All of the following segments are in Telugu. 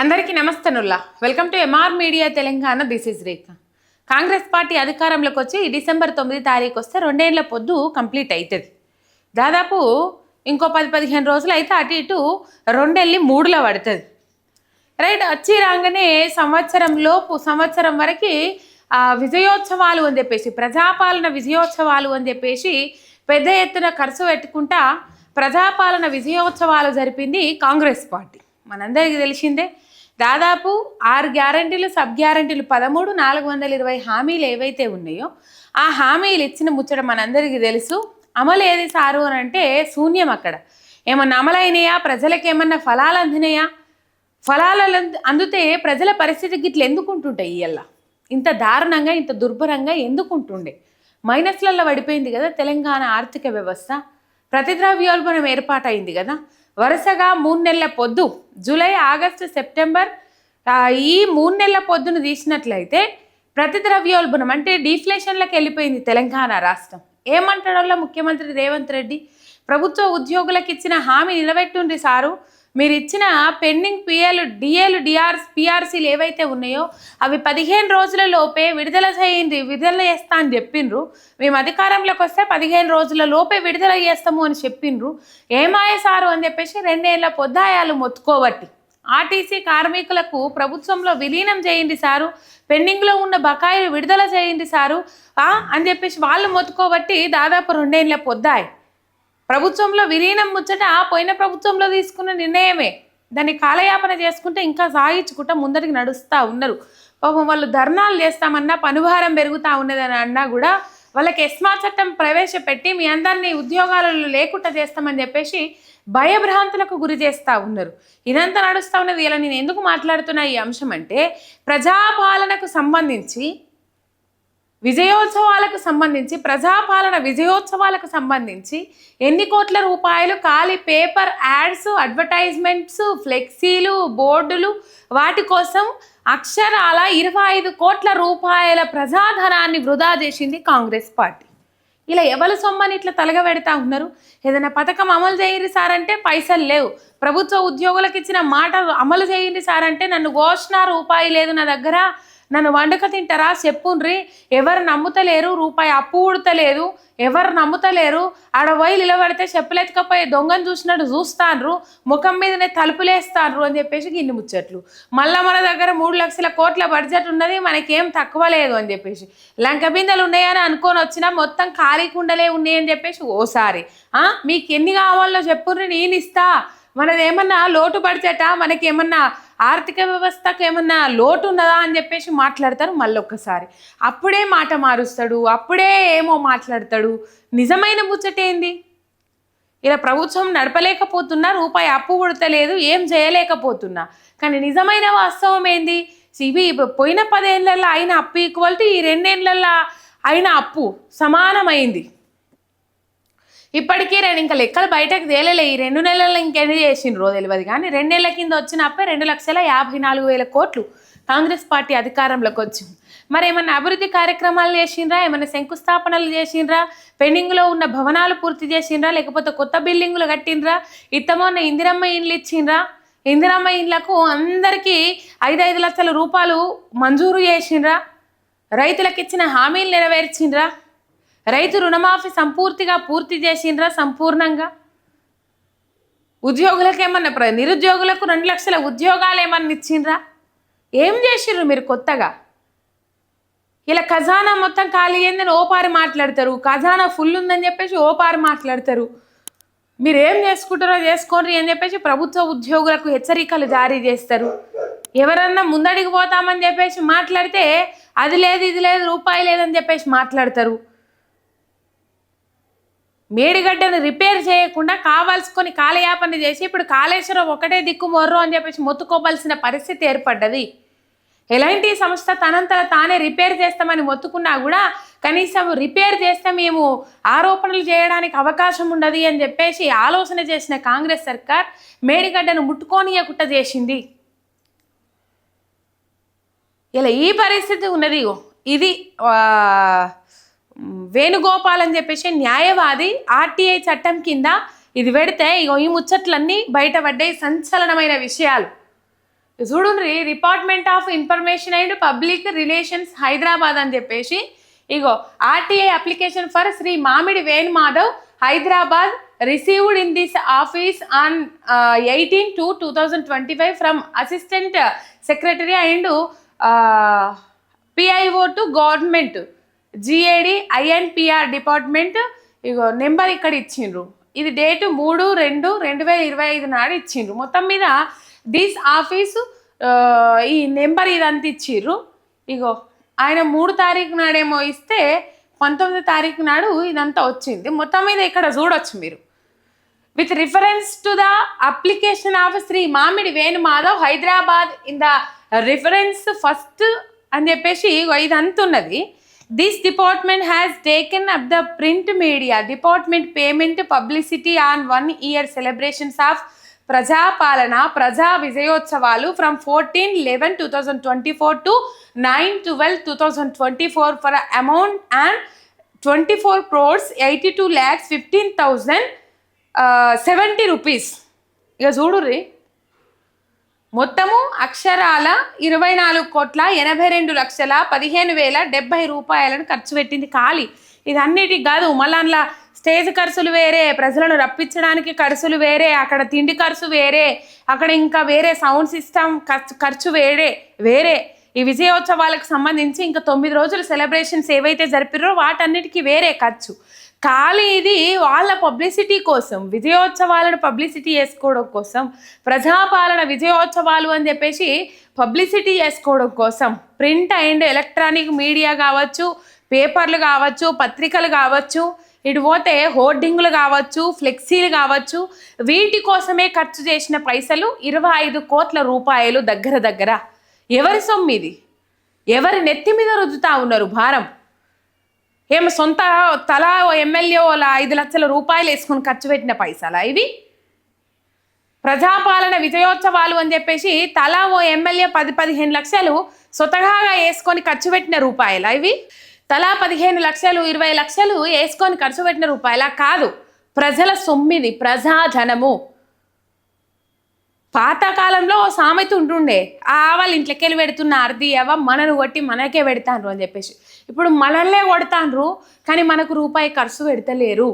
అందరికీ నమస్తనుల్లా. Welcome to MR media Telangana. This is Rekha Congress party అధికారంలోకి వచ్చి డిసెంబర్ తొమ్మిది తారీఖు వస్తే రెండేళ్ళ పొద్దు కంప్లీట్ అవుతుంది దాదాపు ఇంకో పది పదిహేను రోజులు అయితే అటు ఇటు రెండెళ్ళి మూడులో పడుతుంది. రైట్ వచ్చి రాగానే సంవత్సరంలోపు సంవత్సరం వరకు విజయోత్సవాలు అని చెప్పేసి ప్రజాపాలన విజయోత్సవాలు అని చెప్పేసి పెద్ద ఎత్తున ఖర్చు పెట్టుకుంటా ప్రజాపాలన విజయోత్సవాలు జరిపింది కాంగ్రెస్ పార్టీ. మనందరికీ తెలిసిందే దాదాపు ఆరు గ్యారంటీలు సబ్ గ్యారంటీలు పదమూడు నాలుగు వందల ఇరవై హామీలు ఏవైతే ఉన్నాయో ఆ హామీలు ఇచ్చిన ముచ్చట మనందరికీ తెలుసు. అమలు ఏది సారు అని అంటే శూన్యం అక్కడ. ఏమన్నా అమలైనయా? ప్రజలకు ఏమన్నా ఫలాలు అందినయా? ఫలాలు అందుతే ప్రజల పరిస్థితి గిట్ల ఎందుకుంటుంటాయి ఇవల్ల ఇంత దారుణంగా ఇంత దుర్భరంగా ఎందుకుంటుండే? మైనస్లలో పడిపోయింది కదా తెలంగాణ ఆర్థిక వ్యవస్థ. ప్రతిద్రవ్యోల్బణం ఏర్పాటైంది కదా? వరుసగా మూడు నెలల పొద్దు జూలై ఆగస్టు సెప్టెంబర్ ఈ మూడు నెలల పొద్దును తీసినట్లయితే ప్రతి ద్రవ్యోల్బణం అంటే డిఫ్లేషన్లకు వెళ్ళిపోయింది తెలంగాణ రాష్ట్రం. ఏమంటాడో ముఖ్యమంత్రి రేవంత్ రెడ్డి? ప్రభుత్వ ఉద్యోగులకు ఇచ్చిన హామీ నిలబెట్టుండ్రి సారు. మీరు ఇచ్చిన పెండింగ్ పిఎల్ డిఏలు డిఆర్స్ పిఆర్సీలు ఏవైతే ఉన్నాయో అవి పదిహేను రోజుల లోపే విడుదల చేయండి విడుదల చేస్తా అని చెప్పిండ్రు మేము అధికారంలోకి వస్తే పదిహేను రోజుల లోపే విడుదల చేస్తాము అని చెప్పిండ్రు ఏమాయ సారు అని చెప్పేసి రెండేళ్ళ పొద్దాయాలు మొత్తుకోబట్టి. ఆర్టీసీ కార్మికులకు ప్రభుత్వంలో విలీనం చేయండి సారు. పెండింగ్లో ఉన్న బకాయిలు విడుదల చేయండి సారు. అని చెప్పేసి వాళ్ళు మొత్తుకోబట్టి దాదాపు రెండేళ్ళ పొద్దాయి. ప్రభుత్వంలో విలీనం ముచ్చట పోయిన ప్రభుత్వంలో తీసుకున్న నిర్ణయమే. దాన్ని కాలయాపన చేసుకుంటే ఇంకా సాగించుకుంటా ముందరికి నడుస్తూ ఉన్నారు. పాపం వాళ్ళు ధర్నాలు చేస్తామన్నా పనుభారం పెరుగుతూ ఉన్నదని అన్నా కూడా వాళ్ళకి ఎస్మా చట్టం ప్రవేశపెట్టి మీ అందరినీ ఉద్యోగాలలో లేకుండా చేస్తామని చెప్పేసి భయభ్రాంతులకు గురి చేస్తూ ఉన్నారు. ఇదంతా నడుస్తూ ఉన్నది ఇలా నేను ఎందుకు మాట్లాడుతున్నా ఈ అంశం అంటే ప్రజాపాలనకు సంబంధించి విజయోత్సవాలకు సంబంధించి ప్రజాపాలన విజయోత్సవాలకు సంబంధించి ఎన్ని కోట్ల రూపాయలు ఖాళీ పేపర్ యాడ్స్ అడ్వర్టైజ్మెంట్స్ ఫ్లెక్సీలు బోర్డులు వాటి కోసం అక్షరాల ఇరవై ఐదు కోట్ల రూపాయల ప్రజాధనాన్ని వృధా చేసింది కాంగ్రెస్ పార్టీ. ఇలా ఎవరి సొమ్మని ఇట్లా తలగబెడతా ఉన్నారు? ఏదైనా పథకం అమలు చేయండి సార్ అంటే పైసలు లేవు. ప్రభుత్వ ఉద్యోగులకు ఇచ్చిన మాట అమలు చేయండి సార్ అంటే నన్ను ఘోషణ రూపాయి లేదు నా దగ్గర. నన్ను వండుక తింటారా? చెప్పుండ్రి. ఎవరు నమ్ముతలేరు? రూపాయి అప్పు ఉడతలేదు. ఎవరు నమ్ముతలేరు? ఆడ పోయి నిలబడితే చెప్పులెత్తకపోయే దొంగను చూసినట్టు చూస్తాన్రు ముఖం మీదనే తలుపులేస్తాన్రు అని చెప్పేసి గిన్ని ముచ్చట్లు. మళ్ళా మన దగ్గర మూడు లక్షల కోట్ల బడ్జెట్ ఉన్నది మనకేం తక్కువ లేదు అని చెప్పేసి. లంక బిందెలు ఉన్నాయని అనుకొని వచ్చినా మొత్తం ఖాళీ కుండలే ఉన్నాయని చెప్పేసి ఓసారి. మీకు ఎన్ని కావాలో చెప్పుర్రి నేను ఇస్తా మనదేమన్నా లోటు బడ్జెటా మనకి ఏమన్నా ఆర్థిక వ్యవస్థకు ఏమన్నా లోటు ఉన్నదా అని చెప్పేసి మాట్లాడతారు మళ్ళీ ఒక్కసారి అప్పుడే మాట మారుస్తాడు అప్పుడే ఏమో మాట్లాడతాడు. నిజమైన ముచ్చట ఏంది? ఇలా ప్రభుత్వం నడపలేకపోతున్నా రూపాయి అప్పు కొడతలేదు ఏం చేయలేకపోతున్నా. కానీ నిజమైన వాస్తవం ఏంది? ఇవి పోయిన పదేళ్ళల్లో అయిన అప్పు ఈక్వల్ టు ఈ రెండేళ్ళలో అయిన అప్పు సమానమైంది. ఇప్పటికీ రెండు ఇంకా లెక్కలు బయటకు తేలలే. ఈ రెండు నెలల్లో ఇంకెన్ని చేసిండ్రో తెలియదు కానీ రెండు నెలల కింద వచ్చినప్పే రెండు లక్షల యాభై నాలుగు వేల కోట్లు కాంగ్రెస్ పార్టీ అధికారంలోకి వచ్చింది. మరి ఏమైనా అభివృద్ధి కార్యక్రమాలు చేసిండ్రా? ఏమైనా శంకుస్థాపనలు చేసిండ్రా? పెండింగ్లో ఉన్న భవనాలు పూర్తి చేసిండ్రా? లేకపోతే కొత్త బిల్డింగులు కట్టిండ్రా? ఇత్తమన్న ఇందిరమ్మ ఇండ్లు ఇచ్చిండ్రా? ఇందిరమ్మ ఇండ్లకు అందరికీ ఐదు ఐదు లక్షల రూపాయలు మంజూరు చేసిండ్రా? రైతులకు ఇచ్చిన హామీలు నెరవేర్చిండ్రా? రైతు రుణమాఫీ సంపూర్తిగా పూర్తి చేసిండ్రా సంపూర్ణంగా? ఉద్యోగులకు ఏమన్నా ప్ర- నిరుద్యోగులకు రెండు లక్షల ఉద్యోగాలు ఏమన్నా ఇచ్చిండ్రా? ఏం చేసిండ్రు మీరు కొత్తగా? ఇలా ఖజానా మొత్తం ఖాళీ అయిందని ఓపారి మాట్లాడతారు ఖజానా ఫుల్ ఉందని చెప్పేసి ఓపారి మాట్లాడతారు. మీరు ఏం చేసుకుంటారో చేసుకోండి అని చెప్పేసి ప్రభుత్వ ఉద్యోగులకు హెచ్చరికలు జారీ చేస్తారు. ఎవరన్నా ముందడికి పోతామని చెప్పేసి మాట్లాడితే అది లేదు ఇది లేదు రూపాయి లేదని చెప్పేసి మాట్లాడతారు. మేడిగడ్డను రిపేర్ చేయకుండా కావాల్సుకొని కాలయాపన చేసి ఇప్పుడు కాళేశ్వరం ఒకటే దిక్కు మొర్రో అని చెప్పేసి మొత్తుకోవాల్సిన పరిస్థితి ఏర్పడ్డది. ఎలాంటి సంస్థ తనంతట తానే రిపేర్ చేస్తామని మొత్తుకున్నా కూడా కనీసం రిపేర్ చేస్తే మేము ఆరోపణలు చేయడానికి అవకాశం ఉండదు అని చెప్పేసి ఆలోచన చేసిన కాంగ్రెస్ సర్కార్ మేడిగడ్డను ముట్టుకోనియకుట్ట చేసింది. ఇలా ఈ పరిస్థితి ఉన్నది ఇది వేణుగోపాల్ అని చెప్పేసి న్యాయవాది ఆర్టీఐ చట్టం కింద ఇది పెడితే ఇగో ఈ ముచ్చట్లన్నీ బయటపడ్డాయి సంచలనమైన విషయాలు. చూడుండ్రి department of information and public relations Hyderabad అని చెప్పేసి ఇగో RTI application for Shri Mamidi Venu Madhav Hyderabad received in this office on eighteen two two thousand twenty five from assistant secretary and PIO to government GAD INPR department ego number ఇక్కడ ఇచ్చిండ్రు. ఇది డేటు మూడు రెండు రెండు వేల ఇరవై ఐదు నాడు ఇచ్చిండ్రు. మొత్తం మీద దిస్ ఆఫీసు ఈ నెంబర్ ఇదంతా ఇచ్చిర్రు. ఇగో ఆయన మూడు తారీఖు నాడేమో ఇస్తే పంతొమ్మిది తారీఖు నాడు ఇదంతా వచ్చింది. మొత్తం మీద ఇక్కడ చూడొచ్చు మీరు. With reference to the application of Shri Mamidi Venu Madhav Hyderabad in the reference first అని చెప్పేసి ఇదంతా ఉన్నది. This department has taken up the print media department payment publicity on one year celebrations of Prajapalana ప్రజా విజయోత్సవాలు from fourteen eleven two thousand twenty four to nine twelve two thousand twenty four for amount and twenty four crores eighty two lakhs fifteen thousand seventy rupees ఇక చూడుర్రి మొత్తము అక్షరాల ఇరవై నాలుగు కోట్ల ఎనభై రెండు లక్షల పదిహేను వేల డెబ్బై రూపాయలను ఖర్చు పెట్టింది ఖాళీ. ఇది కాదు మళ్ళా అందులో స్టేజ్ ఖర్చులు వేరే ప్రజలను రప్పించడానికి ఖర్చులు వేరే అక్కడ తిండి ఖర్చు వేరే అక్కడ ఇంకా వేరే సౌండ్ సిస్టమ్ ఖర్చు ఖర్చు వేరే వేరే. ఈ విజయోత్సవాలకు సంబంధించి ఇంకా తొమ్మిది రోజులు సెలబ్రేషన్స్ ఏవైతే జరిపిరో వాటన్నిటికీ వేరే ఖర్చు. ఖాళీ ఇది వాళ్ళ పబ్లిసిటీ కోసం విజయోత్సవాలను పబ్లిసిటీ చేసుకోవడం కోసం ప్రజాపాలన విజయోత్సవాలు అని చెప్పేసి పబ్లిసిటీ చేసుకోవడం కోసం. ప్రింట్ అండ్ ఎలక్ట్రానిక్ మీడియా కావచ్చు పేపర్లు కావచ్చు పత్రికలు కావచ్చు ఇటు పోతే హోర్డింగ్లు కావచ్చు ఫ్లెక్సీలు కావచ్చు వీటి కోసమే ఖర్చు చేసిన పైసలు ఇరవై ఐదు కోట్ల రూపాయలు దగ్గర దగ్గర. ఎవరి సొమ్మిది ఎవరి నెత్తి మీద రుద్దుతా ఉన్నారు భారం? ఏమో సొంత తల ఓ ఎమ్మెల్యే వాళ్ళ ఐదు లక్షల రూపాయలు వేసుకొని ఖర్చు పెట్టిన పైసలా ఇవి? ప్రజాపాలన విజయోత్సవాలు అని చెప్పేసి తలా ఓ ఎమ్మెల్యే పది పదిహేను లక్షలు స్వతహాగా వేసుకొని ఖర్చు పెట్టిన రూపాయలా ఇవి? తలా పదిహేను లక్షలు ఇరవై లక్షలు వేసుకొని ఖర్చు పెట్టిన రూపాయలా కాదు. ప్రజల సొమ్మిది ప్రజాధనము. పాతకాలంలో ఓ సామెత ఉంటుండే ఆ వాళ్ళ ఇంట్లోకి వెళ్ళి పెడుతున్న అర్ధి అవ మనను కొట్టి మనకే పెడతాండ్రు అని చెప్పేసి. ఇప్పుడు మనల్నే కొడతాండ్రు కానీ మనకు రూపాయి ఖర్చు పెడతలేరు.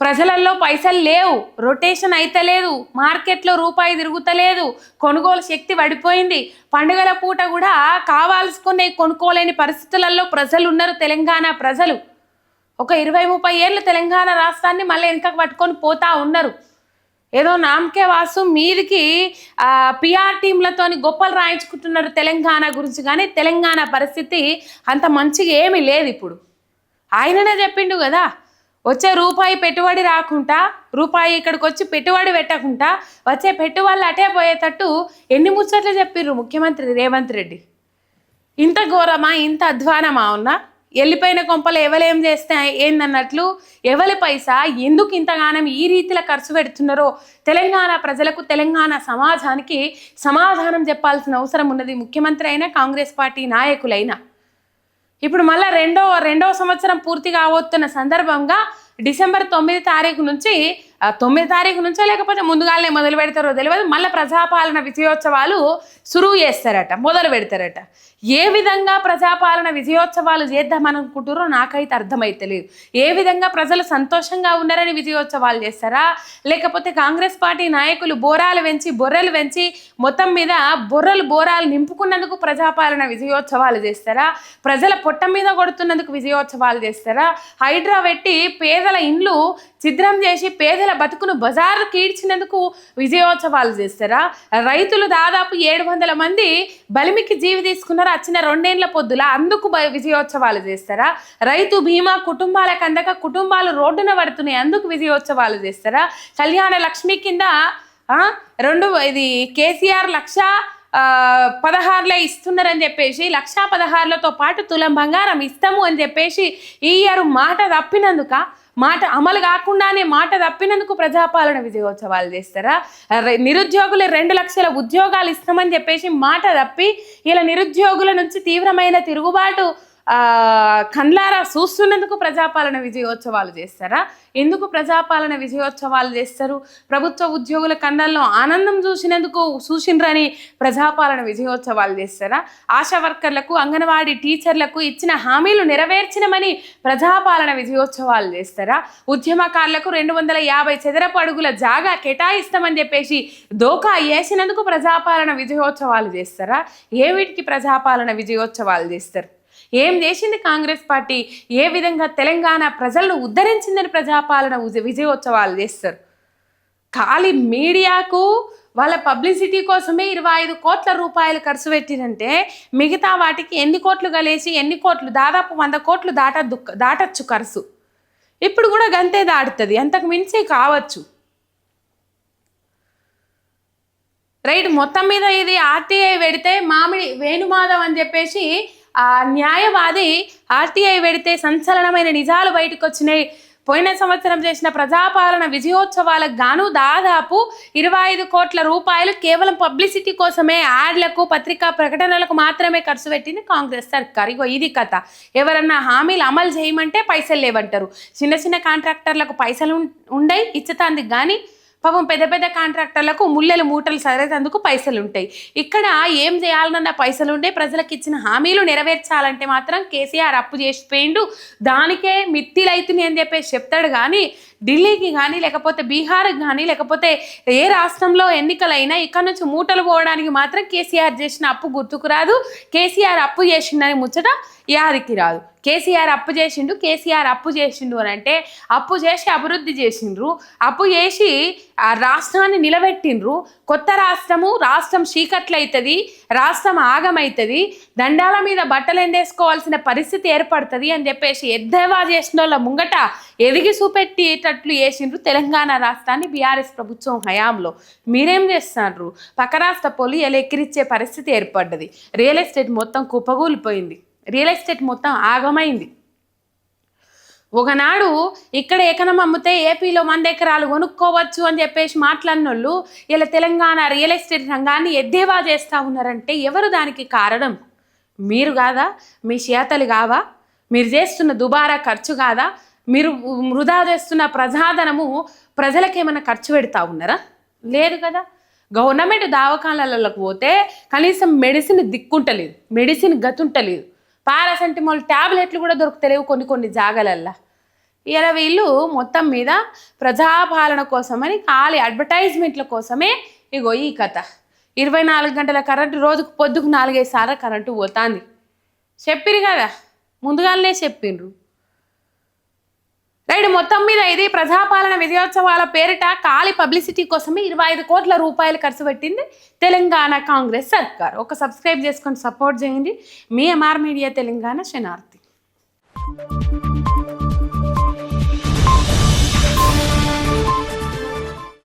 ప్రజలలో పైసలు లేవు రొటేషన్ అయితలేదు మార్కెట్లో రూపాయి తిరుగుతలేదు కొనుగోలు శక్తి పడిపోయింది. పండుగల పూట కూడా కావాల్సుకునే కొనుక్కోలేని పరిస్థితులలో ప్రజలు ఉన్నారు తెలంగాణ ప్రజలు. ఒక ఇరవై ముప్పై ఏళ్ళు తెలంగాణ రాష్ట్రాన్ని మళ్ళీ వెనకకు పట్టుకొని పోతా ఉన్నారు. ఏదో నామకే వాసు మీదికి పిఆర్ టీంలతోని గొప్పలు రాయించుకుంటున్నారు తెలంగాణ గురించి. కానీ తెలంగాణ పరిస్థితి అంత మంచిగా ఏమీ లేదు ఇప్పుడు. ఆయననే చెప్పిండు కదా వచ్చే రూపాయి పెట్టుబడి రాకుండా రూపాయి ఇక్కడికి వచ్చి పెట్టుబడి పెట్టకుండా వచ్చే పెట్టుబడులు అటే పోయేటట్టు ఎన్ని ముచ్చట్లు చెప్పిర్రు ముఖ్యమంత్రి రేవంత్ రెడ్డి. ఇంత ఘోరమా ఇంత అధ్వానమా ఉన్నా? వెళ్ళిపోయిన కొంపలు ఎవలేం చేస్తే ఏందన్నట్లు ఎవరి పైసా ఎందుకు ఇంతగానం ఈ రీతిలో ఖర్చు పెడుతున్నారో తెలంగాణ ప్రజలకు తెలంగాణ సమాజానికి సమాధానం చెప్పాల్సిన అవసరం ఉన్నది ముఖ్యమంత్రి అయినా కాంగ్రెస్ పార్టీ నాయకులైనా. ఇప్పుడు మళ్ళీ రెండో రెండో సంవత్సరం పూర్తి కావస్తున్న సందర్భంగా డిసెంబర్ తొమ్మిది తారీఖు నుంచి తొమ్మిది తారీఖు నుంచో లేకపోతే ముందుగానే మొదలు పెడతారో తెలియదు. మళ్ళీ ప్రజాపాలన విజయోత్సవాలు సురువు చేస్తారట మొదలు పెడతారట. ఏ విధంగా ప్రజాపాలన విజయోత్సవాలు చేద్దామని అనుకుంటారో నాకైతే అర్థమైతలేదు ఏ విధంగా ప్రజలు సంతోషంగా ఉన్నారని విజయోత్సవాలు చేస్తారా? లేకపోతే కాంగ్రెస్ పార్టీ నాయకులు బోరాలు వెంచి బొర్రెలు వెంచి మొత్తం మీద బొర్రలు బోరాలు నింపుకున్నందుకు ప్రజాపాలన విజయోత్సవాలు చేస్తారా? ప్రజల పొట్ట మీద కొడుతున్నందుకు విజయోత్సవాలు చేస్తారా? హైడ్రా పెట్టి పేదల ఇండ్లు ఛిద్రం చేసి పేద పేదల బతుకును బజారు కీడ్చినందుకు విజయోత్సవాలు చేస్తారా? రైతులు దాదాపు ఏడు వందల మంది బలిమికి జీవి తీసుకున్నారు? వచ్చిన రెండేళ్ళ పొద్దుల అందుకు బ- విజయోత్సవాలు చేస్తారా? రైతు బీమా కుటుంబాలకు అందక కుటుంబాలు రోడ్డున పడుతున్నాయి అందుకు విజయోత్సవాలు చేస్తారా? కళ్యాణ లక్ష్మి కింద రెండు ఇది కేసీఆర్ లక్ష పదహారులే ఇస్తున్నారని చెప్పేసి లక్షా పదహారులతో పాటు తులం బంగారం ఇస్తాము అని చెప్పేసి ఈ ఇయర్ మాట తప్పినందుక మాట అమలు కాకుండానే మాట తప్పినందుకు ప్రజాపాలన విజయోత్సవాలు చేస్తారా? నిరుద్యోగులు రెండు లక్షల ఉద్యోగాలు ఇస్తామని చెప్పేసి మాట తప్పి ఇలా నిరుద్యోగుల నుంచి తీవ్రమైన తిరుగుబాటు కండ్లారా చూస్తున్నందుకు ప్రజాపాలన విజయోత్సవాలు చేస్తారా? ఎందుకు ప్రజాపాలన విజయోత్సవాలు చేస్తారు? ప్రభుత్వ ఉద్యోగుల కండల్లో ఆనందం చూసినందుకు చూసిండ్రని ప్రజాపాలన విజయోత్సవాలు చేస్తారా? ఆశా వర్కర్లకు అంగన్వాడీ టీచర్లకు ఇచ్చిన హామీలు నెరవేర్చినమని ప్రజాపాలన విజయోత్సవాలు చేస్తారా? ఉద్యమకారులకు రెండు వందల యాభై చదరపు అడుగుల జాగా కేటాయిస్తామని చెప్పేసి దోకా వేసినందుకు ప్రజాపాలన విజయోత్సవాలు చేస్తారా? ఏ వీటికి ప్రజాపాలన విజయోత్సవాలు చేస్తారు? ఏం చేసింది కాంగ్రెస్ పార్టీ? ఏ విధంగా తెలంగాణ ప్రజలను ఉద్ధరించిందని ప్రజాపాలన విజయోత్సవాలు చేస్తారు? ఖాళీ మీడియాకు వాళ్ళ పబ్లిసిటీ కోసమే ఇరవై ఐదు కోట్ల రూపాయలు ఖర్చు పెట్టినంటే మిగతా వాటికి ఎన్ని కోట్లు కలిసి ఎన్ని కోట్లు దాదాపు వంద కోట్లు దాటద్దు దాటచ్చు ఖర్చు. ఇప్పుడు కూడా గంతే దాటుతుంది. అంతకు మించి కావచ్చు. రైట్ మొత్తం మీద ఇది ఆర్టీఐ పెడితే మామిడి వేణుమాధవ్ అని చెప్పేసి ఆ న్యాయవాది ఆర్టీఐ పెడితే సంచలనమైన నిజాలు బయటకు వచ్చినాయి పోయిన సంవత్సరం చేసిన ప్రజాపాలన విజయోత్సవాలకు గాను దాదాపు ఇరవై ఐదు కోట్ల రూపాయలు కేవలం పబ్లిసిటీ కోసమే యాడ్లకు పత్రికా ప్రకటనలకు మాత్రమే ఖర్చు పెట్టింది కాంగ్రెస్ సర్కార్. ఇగో ఇది కథ. ఎవరన్నా హామీలు అమలు చేయమంటే పైసలు లేవంటారు. చిన్న చిన్న కాంట్రాక్టర్లకు పైసలు ఉండయి ఇచ్చతాంది కానీ పాపం పెద్ద పెద్ద కాంట్రాక్టర్లకు ముల్లెలు మూటలు సరేందుకు పైసలు ఉంటాయి ఇక్కడ ఏం చేయాలన్న పైసలు ఉండే ప్రజలకు ఇచ్చిన హామీలు నెరవేర్చాలంటే మాత్రం కేసీఆర్ అప్పు చేసిపోయిండు. దానికే మిత్తిలైతుంది అని చెప్పేసి చెప్తాడు కానీ ఢిల్లీకి కానీ లేకపోతే బీహార్కి కానీ లేకపోతే ఏ రాష్ట్రంలో ఎన్నికలైనా ఇక్కడ నుంచి మూటలు పోవడానికి మాత్రం కేసీఆర్ చేసిన అప్పు గుర్తుకు రాదు. కేసీఆర్ అప్పు చేసిండని ముచ్చట యాదికి రాదు. కేసీఆర్ అప్పు చేసిండు కేసీఆర్ అప్పు చేసిండు అని అంటే అప్పు చేసి అభివృద్ధి చేసిండ్రు. అప్పు చేసి ఆ రాష్ట్రాన్ని నిలబెట్టిండ్రు. కొత్త రాష్ట్రము రాష్ట్రం చీకట్లయితుంది రాష్ట్రం ఆగమవుతుంది దండాల మీద బట్టలు ఎండేసుకోవాల్సిన పరిస్థితి ఏర్పడుతుంది అని చెప్పేసి ఎద్దేవా చేసిన వాళ్ళ ముంగట ఎదిగి చూపెట్టేటట్లు చేసిండ్రు తెలంగాణ రాష్ట్రాన్ని బీఆర్ఎస్ ప్రభుత్వం హయాంలో. మీరేం చేస్తున్నారు పక్క రాష్ట్ర పొలి ఎలా ఎక్కిరిచ్చే పరిస్థితి ఏర్పడ్డది. రియల్ ఎస్టేట్ మొత్తం కుప్పగూలిపోయింది రియల్ ఎస్టేట్ మొత్తం ఆగమైంది. ఒకనాడు ఇక్కడ ఎకనం అమ్మితే ఏపీలో వంద ఎకరాలు కొనుక్కోవచ్చు అని చెప్పేసి మాట్లాడినోళ్ళు ఇలా తెలంగాణ రియల్ ఎస్టేట్ రంగాన్ని ఎద్దేవా చేస్తూ ఉన్నారంటే ఎవరు దానికి కారణం? మీరు కాదా? మీ చేతలు కావా? మీరు చేస్తున్న దుబారా ఖర్చు కాదా? మీరు వృధా చేస్తున్న ప్రజాధనము ప్రజలకేమైనా ఖర్చు పెడతా ఉన్నారా? లేదు కదా. గవర్నమెంట్ దవాఖానాలకు పోతే కనీసం మెడిసిన్ దిక్కుంటలేదు మెడిసిన్ గతుంటలేదు. పారాసెంటమాల్ ట్యాబ్లెట్లు కూడా దొరుకుతలేవు కొన్ని కొన్ని జాగాలల్లా. ఇలా వీళ్ళు మొత్తం మీద ప్రజాపాలన కోసమని ఖాళీ అడ్వర్టైజ్మెంట్ల కోసమే ఇగో ఈ కథ. ఇరవై నాలుగు గంటల కరెంటు రోజుకు పొద్దుకు నాలుగైదు సార్లు కరెంటు పోతుంది. చెప్పిరు కదా ముందుగానే చెప్పిండ్రు రైట్ మొత్తం మీద ఇది ప్రజాపాలన విజయోత్సవాల పేరిట ఖాళీ పబ్లిసిటీ కోసమే ఇరవై ఐదు కోట్ల రూపాయలు ఖర్చు పెట్టింది తెలంగాణ కాంగ్రెస్ సర్కార్. ఒక సబ్స్క్రైబ్ చేసుకొని సపోర్ట్ చేయండి. మీ ఎంఆర్ మీడియా తెలంగాణ శనార్థి